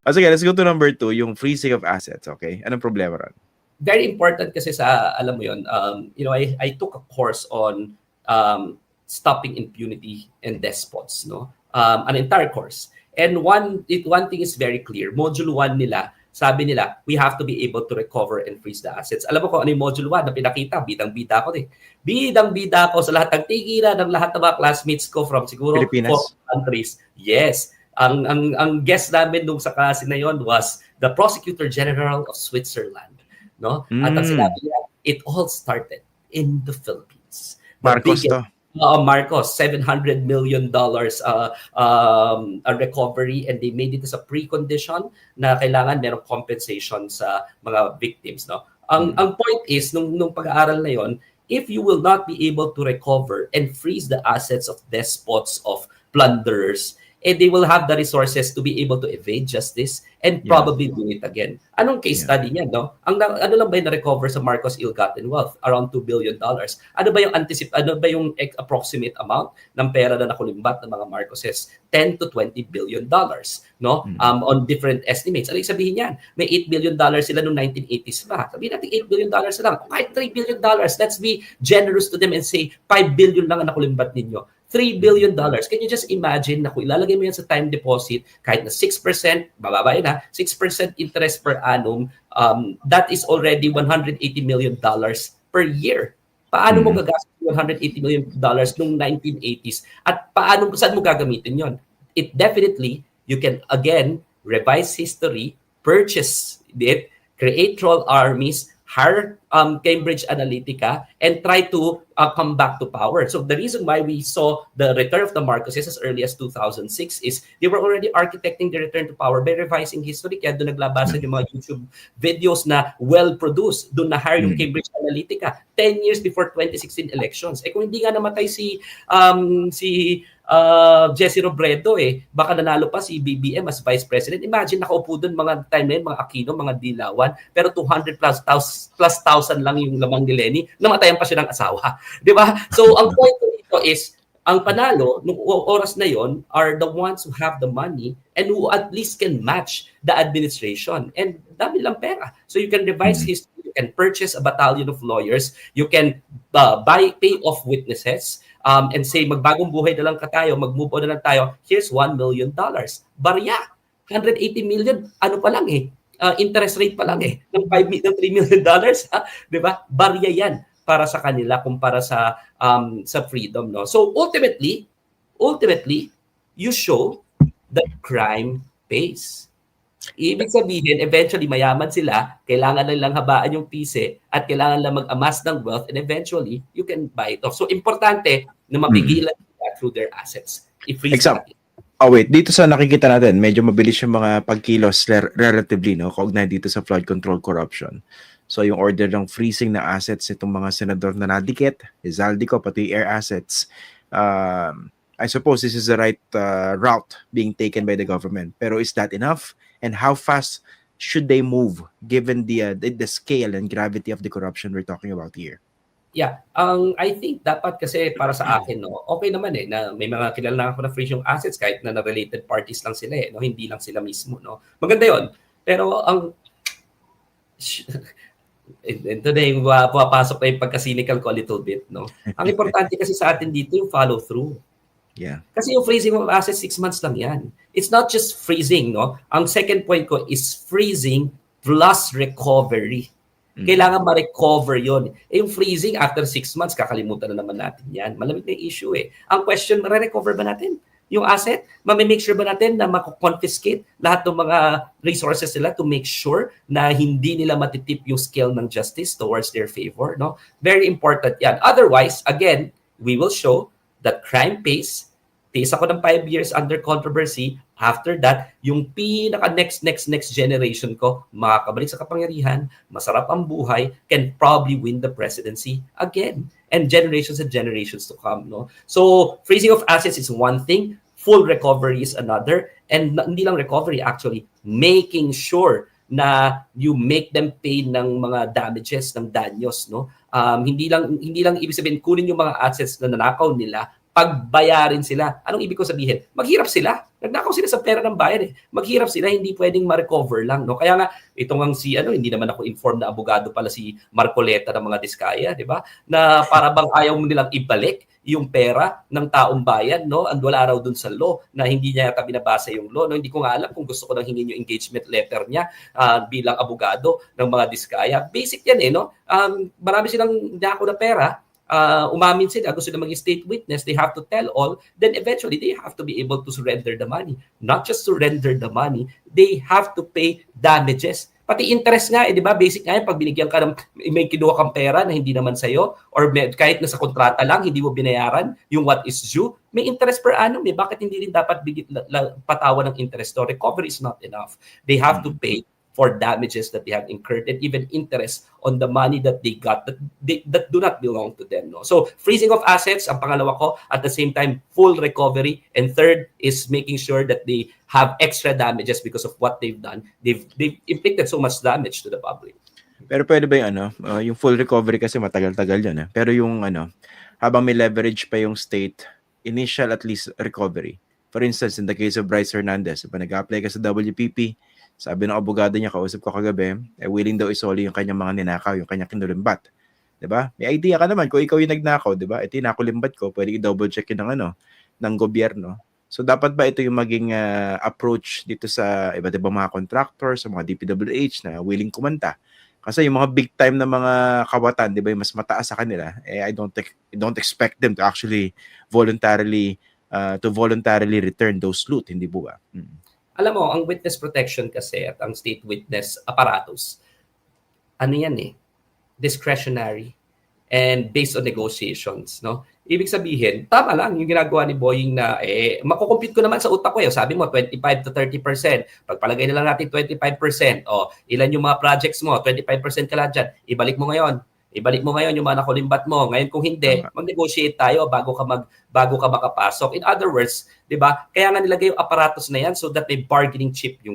Ah, sige, let's go to number two, yung freezing of assets, okay? Anong problema ron? very important kasi sa alam mo yon um, you know I, I took a course on um, stopping impunity and despots no? Um, an entire course. And one it, one thing is very clear. Module 1 nila sabi nila we have to be able to recover and freeze the assets. Alam mo kung ano yung module 1 na pinakita? Bidang bida ko eh. Bidang bida ko sa lahat ng tigira ng lahat ng mga classmates ko from siguro Pilipinas? four countries. Yes ang ang ang guest namin nung sa klase na yon was the prosecutor general of Switzerland no? At ang Mm. sinabi niya, it all started in the Philippines. Marcos to. Oo, Marcos, 700 million dollars uh, um, a recovery and they made it as a precondition na kailangan merong compensation sa mga victims. No? Ang, Hmm. ang point is, nung, nung pag-aaral na yon, if you will not be able to recover and freeze the assets of despots, of plunderers, eh they will have the resources to be able to evade justice and Yeah. probably do it again. Anong case Yeah. study niya, no? Ang ano lang ba yung na-recover sa Marcos ill-gotten wealth? Around 2 billion dollars. Ano ba yung anticip ano ba yung approximate amount ng pera na nakulimbat ng mga Marcoses? 10 to 20 billion dollars, no? Mm. Um on different estimates. Ano sabihin niyan? May 8 billion dollars sila noong 1980s pa. Sabihin natin 8 billion dollars na lang. Kahit 3 billion dollars, let's be generous to them and say 5 billion lang ang nakulimbat ninyo. 3 billion dollars. Can you just imagine na kung ilalagay mo yan sa time deposit, kahit na 6%, bababa yun ha, 6% interest per annum, um, that is already 180 million dollars per year. Paano mo Mhm. gagastos yung 180 million dollars noong 1980s? At paano, saan mo gagamitin yon? It definitely, you can again revise history, purchase it, create troll armies, hire um, Cambridge Analytica, and try to uh, come back to power. So the reason why we saw the return of the Marcoses as early as 2006 is they were already architecting the return to power by revising history. Kaya doon naglabasan yung mga YouTube videos na well-produced. Doon na-hire yung Mm. Cambridge Analytica 10 years before 2016 elections. Eh kung hindi nga namatay si um, si uh, Jesse Robredo eh, baka nanalo pa si BBM as Vice President. Imagine nakaupo doon mga time na yun, mga Aquino, mga Dilawan, pero 200 plus, thousand, plus thousand lang yung lamang ni Lenny, namatayan pa siya ng asawa. Di ba? So ang point dito is, ang panalo nung oras na yon are the ones who have the money and who at least can match the administration. And dami lang pera. So you can revise Mhm. history, you can purchase a battalion of lawyers, you can uh, buy, pay off witnesses, um, and say, magbagong buhay na lang ka tayo, mag-move on na lang tayo, here's $1 million. Barya, 180 million, ano pa lang eh, uh, interest rate pa lang eh, ng, 5, mi- ng 3 million dollars, di ba? Barya yan para sa kanila kumpara sa um, sa freedom no so ultimately ultimately you show that crime pays Ibig sabihin, eventually mayaman sila, kailangan na nilang habaan yung pise at kailangan lang mag-amass ng wealth and eventually you can buy it off. So importante na mapigilan nila through their assets. I-freeze Example. Oh wait, dito sa nakikita natin, medyo mabilis yung mga pagkilos re- relatively, no? Kaugnay dito sa flood control corruption. So yung order ng freezing na assets itong mga senador na nadikit, Izaldico, pati air assets, um, I suppose this is the right uh, route being taken by the government. Pero is that enough? And how fast should they move given the, uh, the the scale and gravity of the corruption we're talking about here? Yeah, ang I think dapat kasi para sa akin no, okay naman eh na may mga kilala na ako na freeze yung assets kahit na na-related parties lang sila eh, no, hindi lang sila mismo, no. Maganda 'yon. Pero ang ito na yung uh, pumapasok na yung pagka-cynical ko a little bit, no. Ang importante kasi sa atin dito yung follow through. Yeah. Kasi yung freezing of assets, six months lang yan. It's not just freezing, no? Ang second point ko is freezing plus recovery. Mm. Kailangan ma-recover yon. Eh, yung freezing, after six months, kakalimutan na naman natin yan. Malamig na issue eh. Ang question, ma-recover ba natin? Yung asset, ma-make sure ba natin na mako-confiscate lahat ng mga resources nila to make sure na hindi nila matitip yung scale ng justice towards their favor, no? Very important yan. Otherwise, again, we will show that crime pays, pays ako ng five years under controversy. After that, yung pinaka next, next, next generation ko, makakabalik sa kapangyarihan, masarap ang buhay, can probably win the presidency again. And generations and generations to come. No? So, freezing of assets is one thing, full recovery is another, and hindi lang recovery, actually, making sure na you make them pay ng mga damages, ng danyos, no? Um, hindi lang hindi lang ibig sabihin kunin yung mga assets na nanakaw nila, pagbayarin sila. Anong ibig ko sabihin? Maghirap sila. Nagnakaw sila sa pera ng bayan eh. Maghirap sila, hindi pwedeng ma-recover lang. No? Kaya nga, ito nga si, ano, hindi naman ako informed na abogado pala si Marcoleta ng mga Diskaya, di ba? Na para bang ayaw mo nilang ibalik yung pera ng taong bayan, no? Ang wala raw dun sa law na hindi niya yata binabasa yung law, no? Hindi ko nga alam kung gusto ko nang hingin yung engagement letter niya ah, bilang abogado ng mga Diskaya. Basic yan eh, no? Um, marami silang dako na pera, uh, umamin sila, gusto na maging state witness, they have to tell all, then eventually they have to be able to surrender the money. Not just surrender the money, they have to pay damages. Pati interest nga, eh, di ba? Basic nga yan, pag binigyan ka ng, may kinuha kang pera na hindi naman sa'yo, or may, kahit na sa kontrata lang, hindi mo binayaran yung what is due, may interest per annum eh. Bakit hindi rin dapat bigit, la, la, patawan ng interest? So recovery is not enough. They have to pay for damages that they have incurred and even interest on the money that they got that they, that do not belong to them no so freezing of assets ang pangalawa ko at the same time full recovery and third is making sure that they have extra damages because of what they've done they've they've inflicted so much damage to the public Pero pwede ba yung ano, uh, yung full recovery kasi matagal-tagal yun eh. Pero yung ano, habang may leverage pa yung state, initial at least recovery. For instance, in the case of Bryce Hernandez, pa nag-apply ka sa WPP, sabi ng abogado niya, kausap ko kagabi, eh, willing daw isoli yung kanyang mga ninakaw, yung kanyang kinulimbat. ba? May idea ka naman kung ikaw yung nagnakaw, 'di ba? Ito yung nakulimbat ko, pwede i-double check yun ng ano, ng gobyerno. So dapat ba ito yung maging ah, approach dito sa iba't ibang mga contractors, sa mga DPWH na willing kumanta? Kasi yung mga big time na mga kawatan, 'di ba, yung mas mataas sa kanila, eh I don't I don't expect them to actually voluntarily uh, to voluntarily return those loot, hindi po ba? Mm. Alam mo ang witness protection kasi at ang state witness apparatus ano yan eh discretionary and based on negotiations, no? Ibig sabihin, tama lang yung ginagawa ni Boying na eh makukompute ko naman sa utak ko eh. Sabi mo 25 to 30%. Pagpalagay na lang natin 25%. O, ilan yung mga projects mo? 25% ka lang dyan. Ibalik mo ngayon. Ibalik mo ngayon yung mga nakulimbat mo. Ngayon kung hindi, mag-negotiate tayo bago ka mag bago ka makapasok. In other words, 'di ba? Kaya nga nilagay yung apparatus na yan so that may bargaining chip yung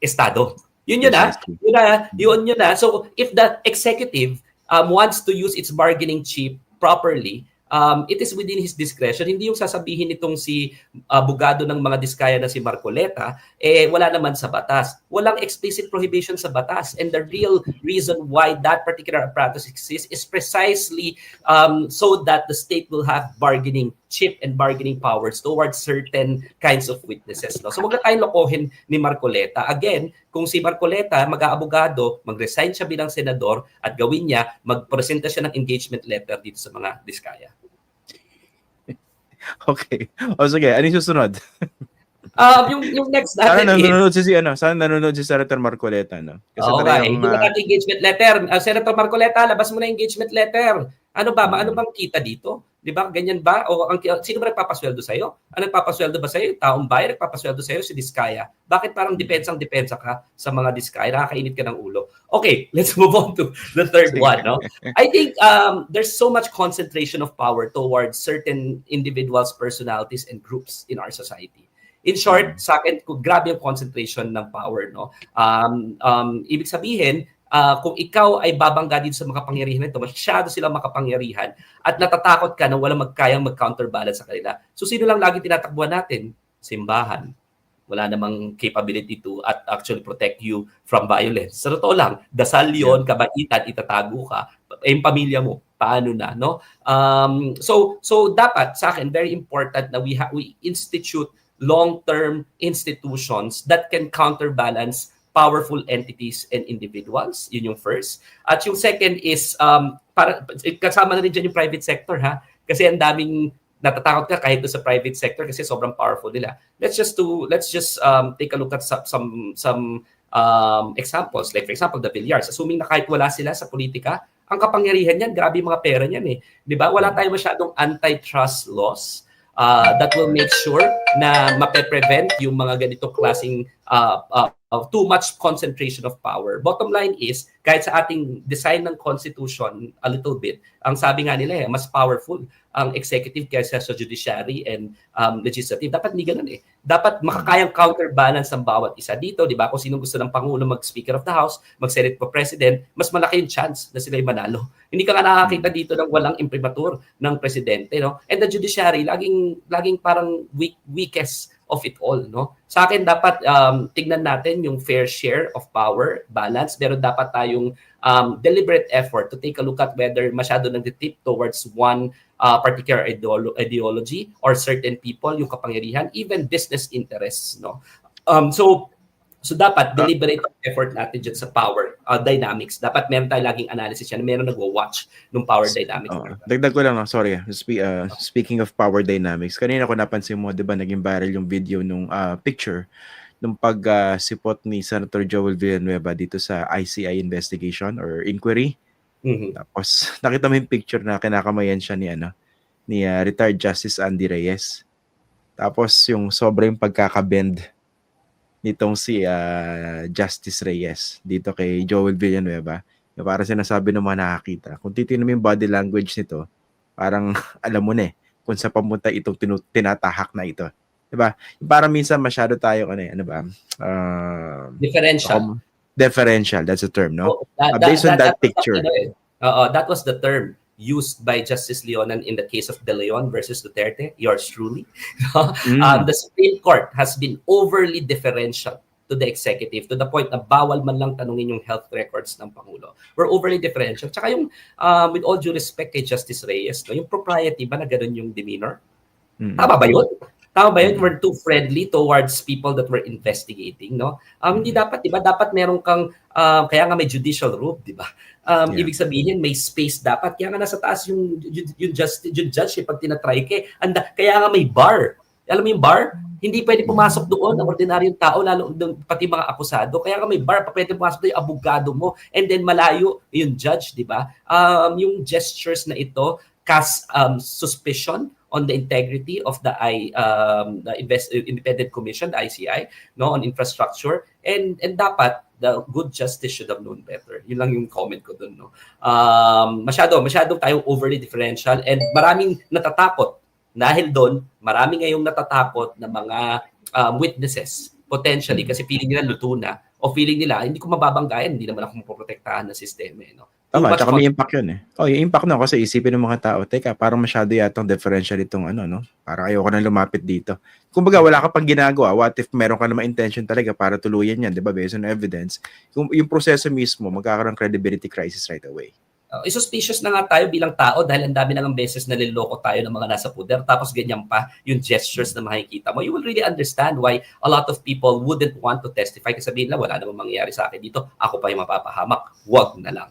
estado. Yun yun ah. Yun na, yun yun na. So if the executive um, wants to use its bargaining chip properly, um, it is within his discretion. Hindi yung sasabihin nitong si abogado ng mga diskaya na si Marcoleta, eh wala naman sa batas. Walang explicit prohibition sa batas. And the real reason why that particular apparatus exists is precisely um, so that the state will have bargaining chip and bargaining powers towards certain kinds of witnesses. No? So wag na tayong lokohin ni Marcoleta. Again, kung si Marcoleta mag-aabogado, mag-resign siya bilang senador at gawin niya, magpresenta siya ng engagement letter dito sa mga diskaya. Okay. O sige, ano yung susunod? Um, yung, yung next Sana natin is, nanonood si, si ano, sana nanonood si Senator Marcoleta, no? Kasi na ah, natin engagement letter. Uh, Senator Marcoleta, labas mo na yung engagement letter. Ano ba? Ano bang kita dito? 'Di ba? Ganyan ba? O ang sino ba nagpapasweldo sa iyo? Ang nagpapasweldo ba sa iyo? Taong bayan nagpapasweldo sa iyo si Diskaya. Bakit parang depensang depensa ka sa mga Diskaya? Nakakainit ka ng ulo. Okay, let's move on to the third one, no? I think um, there's so much concentration of power towards certain individuals, personalities, and groups in our society. In short, sa akin, grabe yung concentration ng power, no? Um, um, ibig sabihin, ah, kung ikaw ay babangga dito sa makapangyarihan nito, masyado silang makapangyarihan at natatakot ka na walang magkayang mag-counterbalance sa kanila. So sino lang lagi tinatakbuhan natin? Simbahan. Wala namang capability to at actually protect you from violence. Sa totoo lang, dasal yun, kabaitan, itatago ka. Eh, yung pamilya mo, paano na, no? Um, so, so dapat sa akin, very important na we, ha- we institute long-term institutions that can counterbalance powerful entities and individuals. Yun yung first. At yung second is, um, para, kasama na rin dyan yung private sector ha. Kasi ang daming natatakot ka kahit sa private sector kasi sobrang powerful nila. Let's just to let's just um, take a look at some some, some um, examples. Like for example, the Villar's. Assuming na kahit wala sila sa politika, ang kapangyarihan niyan, grabe mga pera niyan eh. 'Di ba? Wala tayong masyadong antitrust laws uh, that will make sure na mape-prevent yung mga ganito klaseng uh, uh, too much concentration of power. Bottom line is, kahit sa ating design ng constitution a little bit, ang sabi nga nila eh, mas powerful ang executive kaysa sa judiciary and um, legislative. Dapat hindi ganun eh. Dapat makakayang counterbalance ang bawat isa dito, di ba? Kung sino gusto ng Pangulo mag-Speaker of the House, mag-Senate pa President, mas malaki yung chance na sila'y manalo. Hindi ka nga nakakita dito ng walang imprimatur ng Presidente, no? And the judiciary, laging, laging parang weak, weakest of it all, no? Sa akin, dapat um, tignan natin yung fair share of power, balance, pero dapat tayong um, deliberate effort to take a look at whether masyado nang tip towards one uh, particular ideolo- ideology or certain people, yung kapangyarihan, even business interests, no? Um, so, so dapat deliberate ang effort natin dyan sa power uh, dynamics. Dapat meron tayo laging analysis yan, meron nagwa-watch ng power dynamics. Oo. dagdag ko lang, no, sorry. ah. Spe- uh, speaking of power dynamics, kanina ko napansin mo, di ba, naging viral yung video nung ah, picture nung pag-sipot ni Senator Joel Villanueva dito sa ICI investigation or inquiry. Mhm. Tapos nakita mo yung picture na kinakamayan siya ni ano ni ah, retired Justice Andy Reyes. Tapos yung sobrang pagkakabend nitong si ah, Justice Reyes dito kay Joel Villanueva. Yung para sinasabi ng mga nakakita. Kung titignan mo yung body language nito, parang alam mo na eh kung sa pamunta itong tinu- tinatahak na ito. 'Di ba? Parang minsan masyado tayo ano eh, ano ba? Ah, Differential. com- deferential, that's the term, no? Oh, that- Uh, based on that the- picture. ano eh. Oo, that was the term used by Justice Leonan in the case of De Leon versus Duterte, yours truly. Mm. Um, the Supreme Court has been overly differential to the executive to the point na bawal man lang tanungin yung health records ng Pangulo. We're overly differential. Tsaka yung, um, with all due respect kay Justice Reyes, no, yung propriety ba na ganun yung demeanor? Mm. Tama ba yun? Tama ba yun? We're too friendly towards people that we're investigating, no? Um, hindi dapat, di ba? Dapat meron kang, um, kaya nga may judicial rule, di ba? Um, Yeah. Ibig sabihin, may space dapat. Kaya nga nasa taas yung, yung, just, yung judge, eh, pag tinatry ka, eh. Anda, kaya nga may bar. Alam mo yung bar? Hindi pwede pumasok doon ang ordinaryong tao, lalo pati mga akusado. Kaya nga may bar, pa pwede pumasok doon yung abogado mo. And then malayo yung judge, di ba? Um, yung gestures na ito cast um, suspicion on the integrity of the I um, the invest, independent commission, ICI, no, on infrastructure, and and dapat the good justice should have known better. Yun lang yung comment ko doon, no. Um, masyado, masyado tayo overly differential and maraming natatakot dahil doon, marami ngayong natatakot na mga um, witnesses potentially kasi feeling nila luto na o feeling nila hindi ko mababanggayan, hindi naman ako mapoprotektahan ng sistema, eh, no. Tama, tsaka may impact yun eh. Oh, yung impact na kasi isipin ng mga tao, teka, parang masyado yatang differential itong ano, no? Parang ayoko na lumapit dito. Kumbaga, wala ka pang ginagawa. What if meron ka naman intention talaga para tuluyan yan, di ba? Based on evidence. Yung, yung proseso mismo, magkakaroon credibility crisis right away. Uh, suspicious na nga tayo bilang tao dahil ang dami na ng beses na niloloko tayo ng mga nasa puder tapos ganyan pa yung gestures na makikita mo. You will really understand why a lot of people wouldn't want to testify kasi sabihin na wala namang mangyayari sa akin dito. Ako pa yung mapapahamak. Huwag na lang.